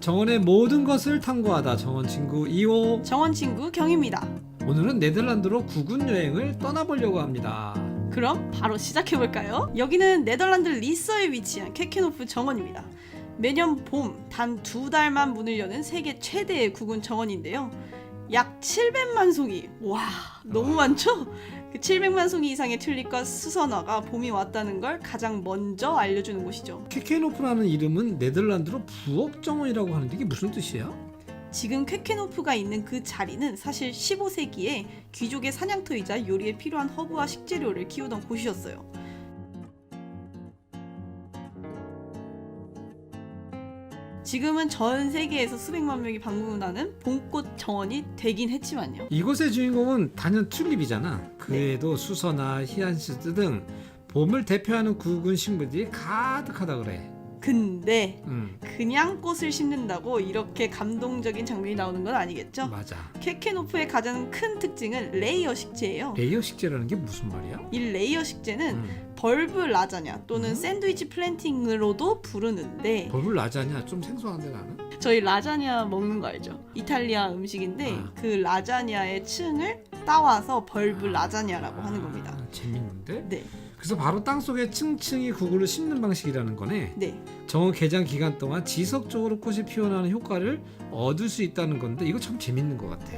정원의 모든 것을 탐구하다 정원 친구 2호 정원 친구 경입니다. 오늘은 네덜란드로 구군 여행을 떠나보려고 합니다. 그럼 바로 시작해 볼까요? 여기는 네덜란드 리서에 위치한 케케노프 정원입니다. 매년 봄 단 두 달만 문을 여는 세계 최대의 구군 정원인데요. 약 700만 송이. 와, 너무 와. 많죠? 그 700만 송이 이상의 튤립과 수선화가 봄이 왔다는 걸 가장 먼저 알려주는 곳이죠. 케케노프라는 이름은 네덜란드로 부엌 정원이라고 하는데 이게 무슨 뜻이야? 지금 쾌케노프가 있는 그 자리는 사실 15세기에 귀족의 사냥터이자 요리에 필요한 허브와 식재료를 키우던 곳이었어요. 지금은 전 세계에서 수백만 명이 방문하는 봄꽃 정원이 되긴 했지만요. 이곳의 주인공은 단연 튤립이잖아. 그 외에도 수선화, 히안시스 등 봄을 대표하는 구군 식물들이 가득하다 그래. 근데 음, 그냥 꽃을 심는다고 이렇게 감동적인 장면이 나오는 건 아니겠죠? 맞아. 케케노프의 가장 큰 특징은 레이어 식재예요. 레이어 식재라는 게 무슨 말이야? 이 레이어 식재는 음, 벌브 라자냐 또는 음? 샌드위치 플랜팅으로도 부르는데 벌블 라자냐 좀 생소한데 나는. 저희 라자냐 먹는 거 알죠? 이탈리아 음식인데 아. 그 라자냐의 층을 따와서 벌브 라자냐라고 하는 겁니다. 아, 재밌는데? 네, 그래서 바로 땅 속에 층층이 구글을 심는 방식이라는 거네. 네. 정원 개장 기간 동안 지속적으로 꽃이 피어나는 효과를 얻을 수 있다는 건데 이거 참 재밌는 것 같아.